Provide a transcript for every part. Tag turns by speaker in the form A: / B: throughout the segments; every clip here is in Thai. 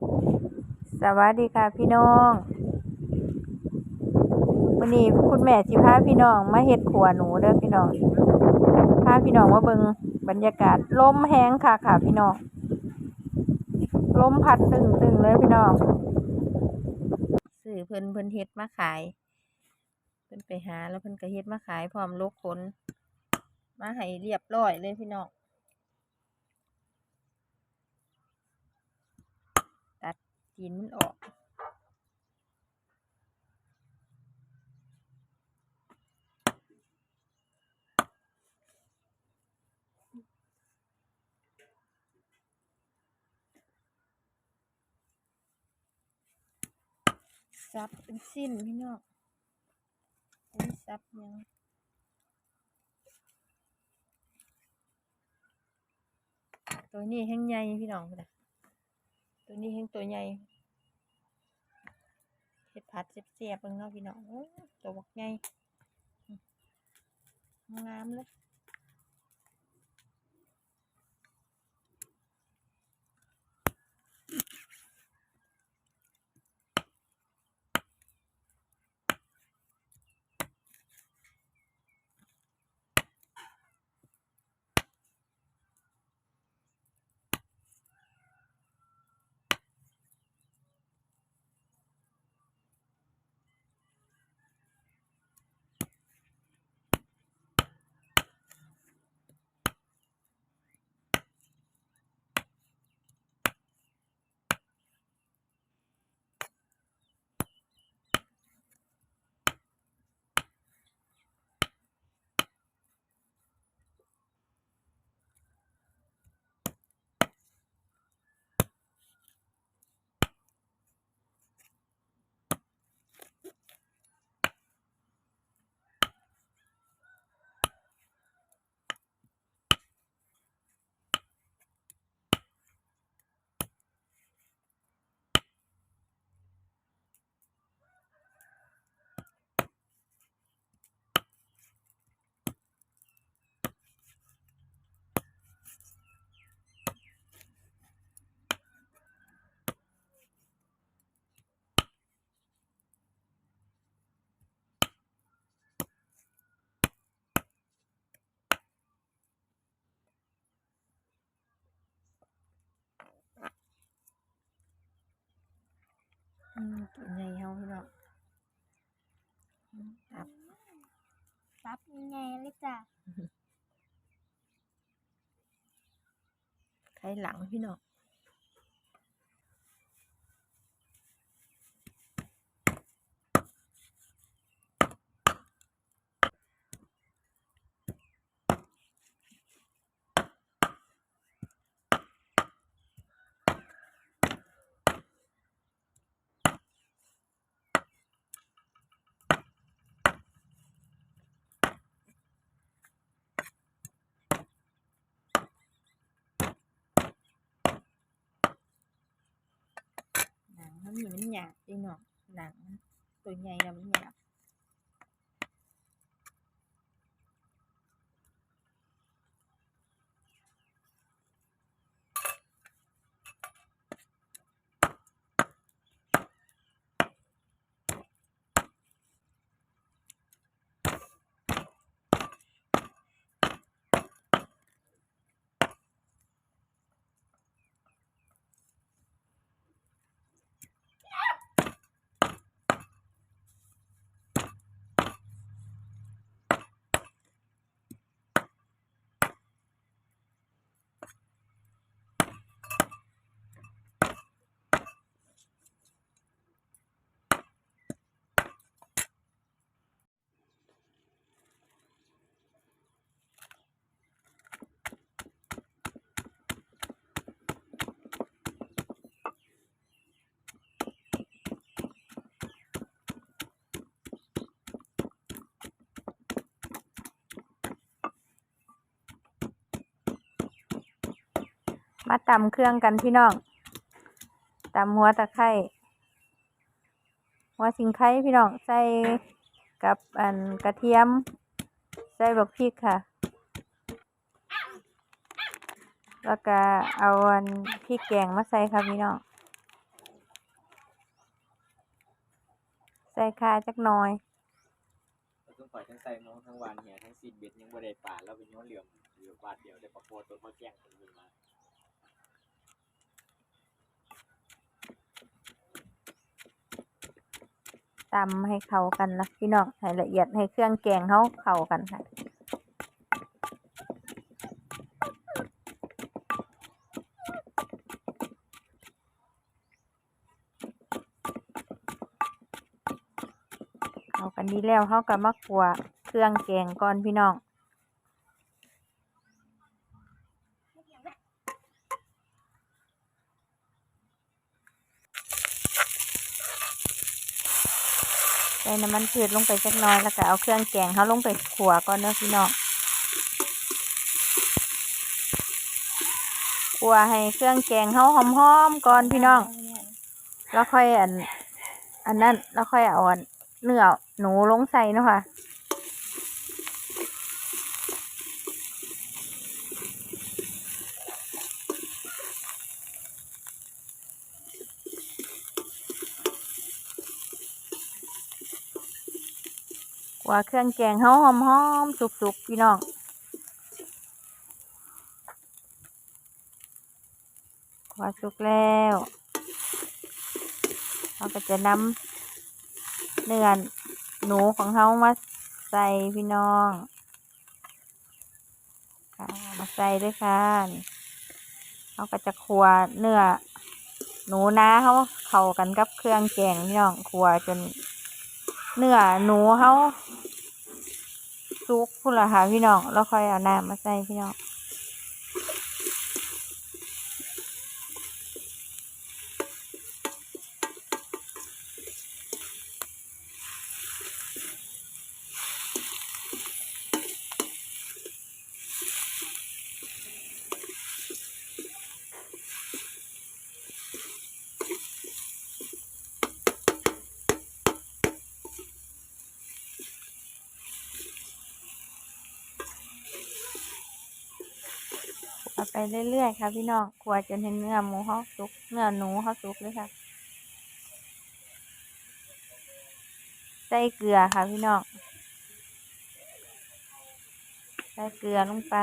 A: สวัสดีค่ะพี่น้องวันนี้คุณแม่สิพาพี่น้องมาเฮ็ดขัวหนูเด้อพี่น้องพาพี่น้องมาเบิงบรรยากาศลมแห้งค่ะค่ะพี่น้องลมพัดตึงตึงเลยพี่น้องซื้อเพิ่นเพิ่นเฮ็ดมาขาย เพิ่นไปหาแล้วเพิ่นก็เฮ็ดมาขายพร้อมโลกขนมาให้เรียบร้อยเลยพี่น้อง ตัดจีนมันออก ซับเป็นสิ้นพี่น้องอันนี้ซับยังตัวนี้แห้งใหญ่พี่น้องพุ่นนะ ตัวนี้เห้งตัวใหญ่เห็ดผัดเสียบๆเบิ่งเนาะพี่น้องตัวบักใหญ่งามเลย อืมตัวใหญ่เฮาพี่น้องอืมตับ
B: ซับยังไงเลยจ้ะ
A: ไข่หลังพี่น้อง หนังมันมีมันหยาบ มาตำเครื่องกันพี่น้องตำหัวตะไคร้หัวสิงไคร้พี่น้องใส่กับอันกระเทียม ใส่บักพริกค่ะ แล้วก็เอาอันพริกแกงมาใส่ค่ะพี่น้องใส่ค่ะจักหน่อย
C: ต้องปล่อยทั้งใส่น้องทั้งวันเนี่ยทั้งสีเบ็ดยังบ่ได้ปาแล้วเป็นย้อนเหลี่ยมเหลือบาดเดียวได้ประโคตัวมาแกงคนอื่นมา
A: ตำให้เข้ากันนะพี่น้องให้ละเอียดให้เครื่องแกงเขาเข้ากันค่ะเข้ากันดีแล้วเขาก็มาขัวเครื่องแกงก่อนพี่น้อง ส่น้ำมันพืชลงไปสักน้อยแล้วก็เอาเครื่องแกงเขาลงไปขัวก่อนเนาะพี่น้องขัวให้เครื่องแกงเขาหอมๆก่อนพี่น้อง แล้วค่อยอัน อันนั้นแล้วค่อยเอาอันเนื้อหนูลงใส่เนาะค่ะ ว่าเครื่องแกงเขาหอมๆสุกๆ พี่น้องว่าสุกแล้วเราก็จะนำเนื้อหนูของเขามาใส่พี่น้องมาใส่ด้วยค่ะนี่เขาก็จะคั่วเนื้อหนูนาเขาเข้ากันกับเครื่องแกงพี่น้องคั่วจน เนื้อหนูเขาซุกพุ่นละค่ะพี่น้องแล้วค่อยเอาน้ำมาใส่พี่น้อง เอาไปเรื่อยๆค่ะพี่น้องคั่วจนเห็นเนื้อหมูเขาสุก เนื้อหนูเขาสุกเลยค่ะ ใส่เกลือค่ะพี่น้องใส่เกลือลงไป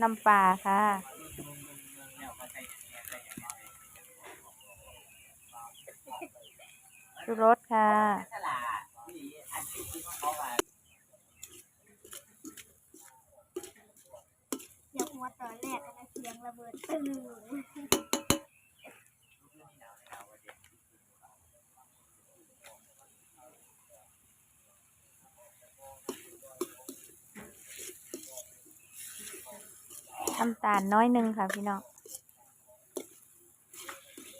A: น้ำปลาค่ะชูรสค่ะ
C: ตลาดที่อันที่คิดว่าเขาว่า
B: เดี๋ยวหัวตอนแรกก็เสียงระเบิดตึ้ง
A: น้ำตาลน้อยหนึ่งค่ะพี่น้อง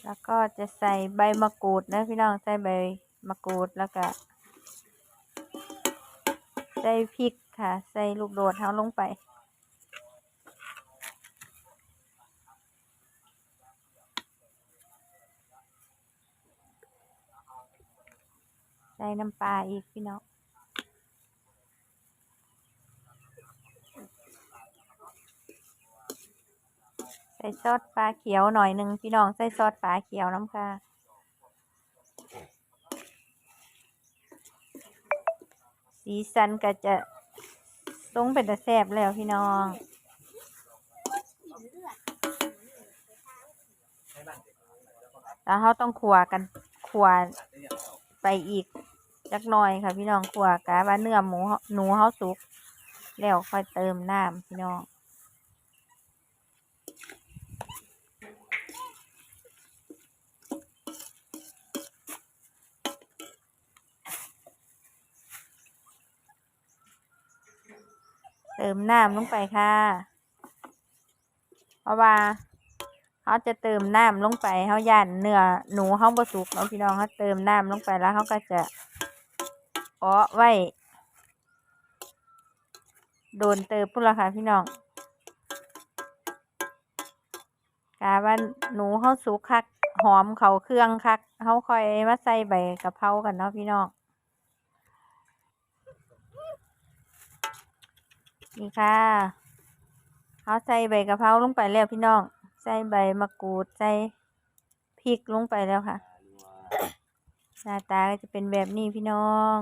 A: แล้วก็จะใส่ใบมะกรูดนะพี่น้องใส่ใบมะกรูดแล้วก็ ใส่พริกค่ะ ใส่ลูกโดดเท้าลงไป น้ำปลาอีกพี่น้องใส่ซอสปลาเขียวหน่อยหนึ่งพี่น้องใส่ซอสปลาเขียวน้ำค่ะสีสันก็จะทรงเป็นตะแซบแล้วพี่น้องแล้วเขาต้องขัวกันขัวไปอีก จักหน่อยค่ะ พี่น้องขัวกะว่าเนื้อหมูหนูเขาสุก แล้วค่อยเติมน้ำพี่น้องเติมน้ำลงไปค่ะ เพราะว่าเขาจะเติมน้ำลงไปเขาย่านเนื้อหนูเขาบสุกเนาะพี่น้องเขาเติมน้ำลงไปแล้วเขาก็จะ อาไว้ โดนเติมพุ่นละค่ะพี่น้องกาว่าหนูเขาสุกคักหอมเขาเครื่องคักเขาคอยมาใส่ใบกะเพรากันเนาะพี่น้องนี่ค่ะเขาใส่ใบกะเพราลงไปแล้วพี่น้อง ใส่ใบมะกรูดใส่พริกลงไปแล้วค่ะ หน้าตาก็จะเป็นแบบนี้พี่น้อง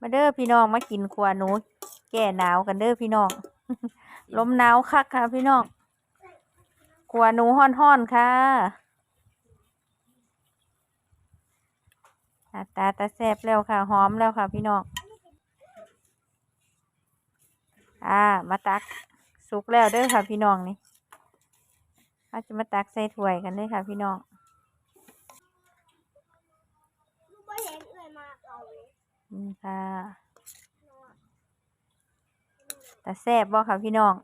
A: มาเด้อพี่น้องมากินขวานูแก่หนาวกันเด้อพี่น้อง ลมหนาวคักค่ะพี่น้องขวานูห้อนๆค่ะตาตาแซบแล้วค่ะหอมแล้วค่ะพี่น้องอ่ามาตักสุกแล้วเด้อค่ะพี่น้องนี่เราจะมาตักใส่ถ้วยกันเลยค่ะพี่น้อง
B: ลูกบ่เห็นเอ่ยมาเอาเลย
A: นี่ค่ะแต่แซ่บบ่ค่ะพี่น้อง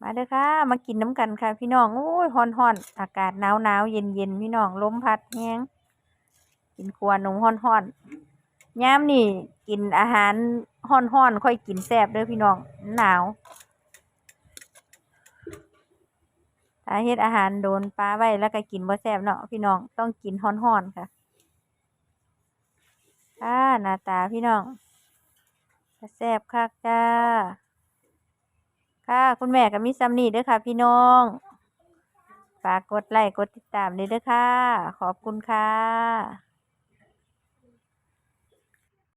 A: มาเด้อค่ะ มากินน้ำกันค่ะพี่น้องโอ้ยฮอนฮอนอากาศหนาวหนาวเย็นเย็นพี่น้องลมพัดแห้งกินครัวหนูฮ้อนฮอนย้ำนี่ กินอาหารฮอนฮอนค่อยกินแซ่บเด้อพี่น้องหนาว ถ้าเฮ็ดอาหารโดนปลาไว้แล้วก็กินบ่แซ่บเนาะพี่น้องต้องกินฮ้อนๆค่ะอ่าหน้าตาพี่น้องแซ่บคักจ้า ค่ะ คุณแม่ก็มีซ้ำนี่ด้วยค่ะ พี่น้องฝากกดไลค์กดติดตามด้วยด้อค่ะ ขอบคุณค่ะ